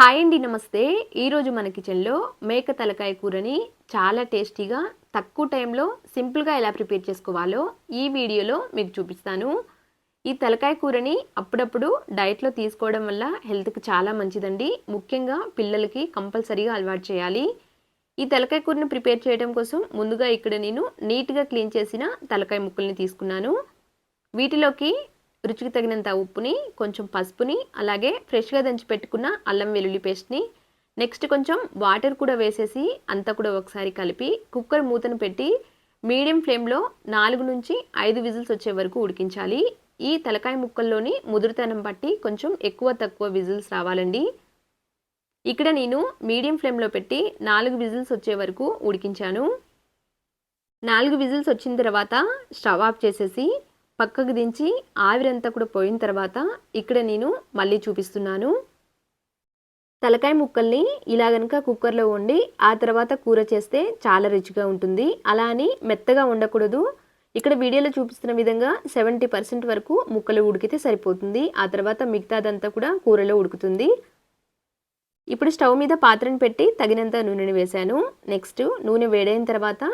Hi అండి నమస్తే. ఈరోజు మన కిచెన్లో మేక తలకాయ కూరని చాలా టేస్టీగా తక్కువ టైంలో సింపుల్గా ఎలా ప్రిపేర్ చేసుకోవాలో ఈ వీడియోలో మీకు చూపిస్తాను. ఈ తలకాయ కూరని అప్పుడప్పుడు డైట్లో తీసుకోవడం వల్ల హెల్త్కి చాలా మంచిదండి. ముఖ్యంగా పిల్లలకి కంపల్సరీగా అలవాటు చేయాలి. ఈ తలకాయ కూరని ప్రిపేర్ చేయడం కోసం ముందుగా ఇక్కడ నేను నీట్గా క్లీన్ చేసిన తలకాయ ముక్కల్ని తీసుకున్నాను. వీటిలోకి రుచికి తగినంత ఉప్పుని కొంచెం పసుపుని అలాగే ఫ్రెష్గా దంచి పెట్టుకున్న అల్లం వెల్లుల్లి పేస్ట్ని. నెక్స్ట్ కొంచెం వాటర్ కూడా వేసేసి అంతా కూడా ఒకసారి కలిపి కుక్కర్ మూతను పెట్టి మీడియం ఫ్లేమ్లో నాలుగు నుంచి ఐదు విజిల్స్ వచ్చే వరకు ఉడికించాలి. ఈ తలకాయ ముక్కల్లోని ముదురుతనం బట్టి కొంచెం ఎక్కువ తక్కువ విజిల్స్ రావాలండి. ఇక్కడ నేను మీడియం ఫ్లేమ్లో పెట్టి నాలుగు విజిల్స్ వచ్చే వరకు ఉడికించాను. నాలుగు విజిల్స్ వచ్చిన తర్వాత స్టవ్ ఆఫ్ చేసేసి పక్కకు దించి ఆవిరంతా కూడా పోయిన తర్వాత ఇక్కడ నేను మళ్ళీ చూపిస్తున్నాను. తలకాయ ముక్కల్ని ఇలా గనక కుక్కర్లో వండి ఆ తర్వాత కూర చేస్తే చాలా రుచిగా ఉంటుంది. అలా అని మెత్తగా ఉండకూడదు ఇక్కడ వీడియోలో చూపిస్తున్న విధంగా సెవెంటీ పర్సెంట్ వరకు ముక్కలు ఉడికితే సరిపోతుంది. ఆ తర్వాత మిగతాదంతా కూడా కూరలో ఉడుకుతుంది. ఇప్పుడు స్టవ్ మీద పాత్రను పెట్టి తగినంత నూనెని వేశాను. నెక్స్ట్ నూనె వేడైన తర్వాత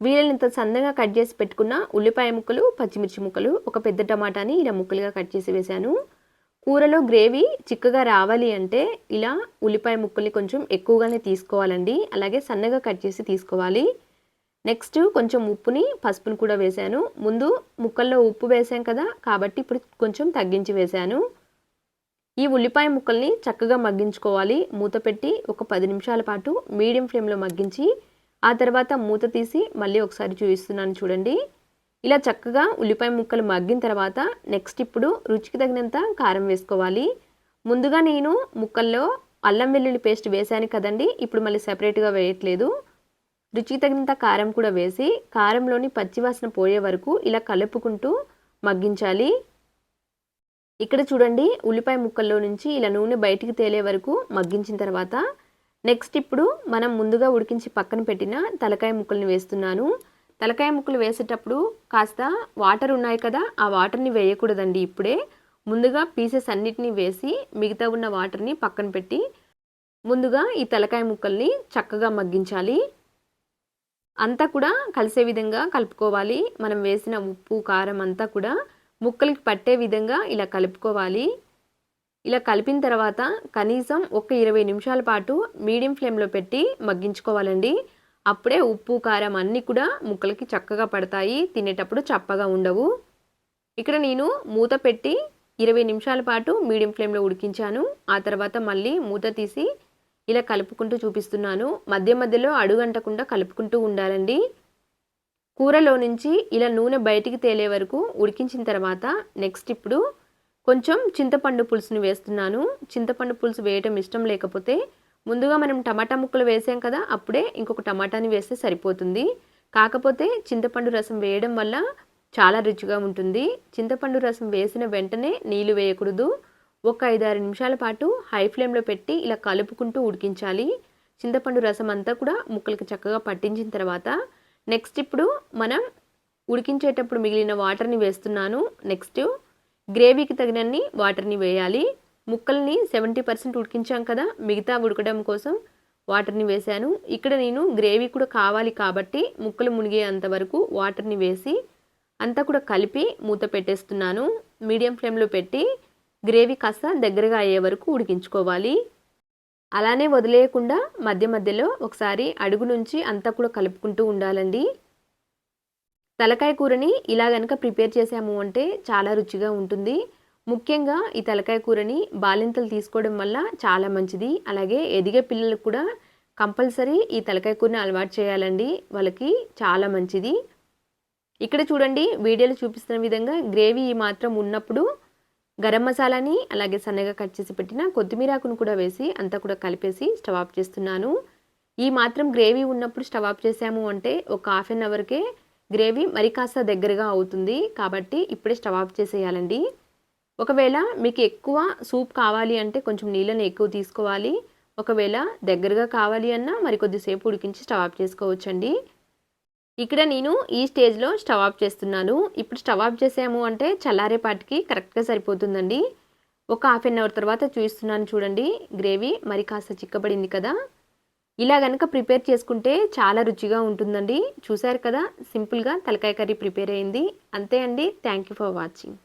వీలైనంత సన్నగా కట్ చేసి పెట్టుకున్న ఉల్లిపాయ ముక్కలు పచ్చిమిర్చి ముక్కలు ఒక పెద్ద టమాటాని ఇలా ముక్కలుగా కట్ చేసి వేశాను. కూరలో గ్రేవీ చిక్కగా రావాలి అంటే ఇలా ఉల్లిపాయ ముక్కల్ని కొంచెం ఎక్కువగానే తీసుకోవాలండి. అలాగే సన్నగా కట్ చేసి తీసుకోవాలి. నెక్స్ట్ కొంచెం ఉప్పుని పసుపుని కూడా వేశాను. ముందు ముక్కల్లో ఉప్పు వేసాం కదా కాబట్టి ఇప్పుడు కొంచెం తగ్గించి వేశాను. ఈ ఉల్లిపాయ ముక్కల్ని చక్కగా మగ్గించుకోవాలి. మూత పెట్టి ఒక పది నిమిషాల పాటు మీడియం ఫ్లేమ్లో మగ్గించి ఆ తర్వాత మూత తీసి మళ్ళీ ఒకసారి చూపిస్తున్నాను చూడండి. ఇలా చక్కగా ఉల్లిపాయ ముక్కలు మగ్గిన తర్వాత నెక్స్ట్ ఇప్పుడు రుచికి తగినంత కారం వేసుకోవాలి. ముందుగా నేను ముక్కల్లో అల్లం వెల్లుల్లి పేస్ట్ వేశాను కదండి. ఇప్పుడు మళ్ళీ సెపరేట్గా వేయట్లేదు. రుచికి తగినంత కారం కూడా వేసి కారంలోని పచ్చివాసన పోయే వరకు ఇలా కలుపుకుంటూ మగ్గించాలి. ఇక్కడ చూడండి ఉల్లిపాయ ముక్కల్లో నుంచి ఇలా నూనె బయటికి తేలే వరకు మగ్గించిన తర్వాత నెక్స్ట్ ఇప్పుడు మనం ముందుగా ఉడికించి పక్కన పెట్టిన తలకాయ ముక్కల్ని వేస్తున్నాను. తలకాయ ముక్కలు వేసేటప్పుడు కాస్త వాటర్ ఉన్నాయి కదా ఆ వాటర్ని వేయకూడదండి ఇప్పుడే. ముందుగా పీసెస్ అన్నిటినీ వేసి మిగతా ఉన్న వాటర్ని పక్కన పెట్టి ముందుగా ఈ తలకాయ ముక్కల్ని చక్కగా మగ్గించాలి. అంతా కూడా కలిసే విధంగా కలుపుకోవాలి. మనం వేసిన ఉప్పు కారం అంతా కూడా ముక్కలకి పట్టే విధంగా ఇలా కలుపుకోవాలి. ఇలా కలిపిన తర్వాత కనీసం ఒక ఇరవై నిమిషాల పాటు మీడియం ఫ్లేమ్లో పెట్టి మగ్గించుకోవాలండి. అప్పుడే ఉప్పు కారం అన్నీ కూడా ముక్కలకి చక్కగా పడతాయి. తినేటప్పుడు చప్పగా ఉండవు. ఇక్కడ నేను మూత పెట్టి ఇరవై నిమిషాల పాటు మీడియం ఫ్లేమ్లో ఉడికించాను. ఆ తర్వాత మళ్ళీ మూత తీసి ఇలా కలుపుకుంటూ చూపిస్తున్నాను. మధ్య మధ్యలో అడుగంటకుండా కలుపుకుంటూ ఉండాలండి. కూరలో నుంచి ఇలా నూనె బయటికి తేలే వరకు ఉడికించిన తర్వాత నెక్స్ట్ ఇప్పుడు కొంచెం చింతపండు పులుసుని వేస్తున్నాను. చింతపండు పులుసు వేయటం ఇష్టం లేకపోతే ముందుగా మనం టమాటా ముక్కలు వేసాం కదా అప్పుడే ఇంకొక టమాటాని వేస్తే సరిపోతుంది. కాకపోతే చింతపండు రసం వేయడం వల్ల చాలా రుచిగా ఉంటుంది. చింతపండు రసం వేసిన వెంటనే నీళ్ళు వేయకూడదు. ఒక ఐదారు నిమిషాల పాటు హై ఫ్లేమ్లో పెట్టి ఇలా కలుపుకుంటూ ఉడికించాలి. చింతపండు రసం అంతా కూడా ముక్కలకి చక్కగా పట్టించిన తర్వాత నెక్స్ట్ ఇప్పుడు మనం ఉడికించేటప్పుడు మిగిలిన వాటర్ని వేస్తున్నాను. నెక్స్ట్ గ్రేవీకి తగినన్ని వాటర్ని వేయాలి. ముక్కల్ని సెవెంటీ పర్సెంట్ ఉడికించాం కదా మిగతా ఉడకడం కోసం వాటర్ని వేశాను. ఇక్కడ నేను గ్రేవీ కూడా కావాలి కాబట్టి ముక్కలు మునిగేంత వరకు వాటర్ని వేసి అంతా కూడా కలిపి మూత పెట్టేస్తున్నాను. మీడియం ఫ్లేమ్లో పెట్టి గ్రేవీ కాస్త దగ్గరగా అయ్యే వరకు ఉడికించుకోవాలి. అలానే వదిలేయకుండా మధ్య మధ్యలో ఒకసారి అడుగు నుంచి అంతా కూడా కలుపుకుంటూ ఉండాలండి. తలకాయ కూరని ఇలా కనుక ప్రిపేర్ చేసాము అంటే చాలా రుచిగా ఉంటుంది. ముఖ్యంగా ఈ తలకాయ కూరని బాలింతలు తీసుకోవడం వల్ల చాలా మంచిది. అలాగే ఎదిగే పిల్లలకు కూడా కంపల్సరీ ఈ తలకాయ కూరని అలవాటు చేయాలండి. వాళ్ళకి చాలా మంచిది. ఇక్కడ చూడండి వీడియోలో చూపిస్తున్న విధంగా గ్రేవీ మాత్రం ఉన్నప్పుడు గరం మసాలాని అలాగే సన్నగా కట్ చేసి పెట్టిన కొత్తిమీరాకును కూడా వేసి అంతా కూడా కలిపేసి స్టవ్ ఆఫ్ చేస్తున్నాను. ఈ మాత్రం గ్రేవీ ఉన్నప్పుడు స్టవ్ ఆఫ్ చేసాము అంటే ఒక హాఫ్ అన్ అవర్కే గ్రేవీ మరి కాస్త దగ్గరగా అవుతుంది. కాబట్టి ఇప్పుడే స్టవ్ ఆఫ్ చేసేయాలండి. ఒకవేళ మీకు ఎక్కువ సూప్ కావాలి అంటే కొంచెం నీళ్ళని ఎక్కువ తీసుకోవాలి. ఒకవేళ దగ్గరగా కావాలి అన్నా మరి కొద్దిసేపు ఉడికించి స్టవ్ ఆఫ్ చేసుకోవచ్చండి. ఇక్కడ నేను ఈ స్టేజ్లో స్టవ్ ఆఫ్ చేస్తున్నాను. ఇప్పుడు స్టవ్ ఆఫ్ చేసాము అంటే చల్లారేపాటికి కరెక్ట్గా సరిపోతుందండి. ఒక హాఫ్ అన్ అవర్ తర్వాత చూపిస్తున్నాను చూడండి. గ్రేవీ మరి కాస్త చిక్కబడింది కదా. ఇలా కనుక ప్రిపేర్ చేసుకుంటే చాలా రుచిగా ఉంటుందండి. చూశారు కదా సింపుల్గా తలకాయ కర్రీ ప్రిపేర్ అయింది. అంతే అండి. Thank you for watching.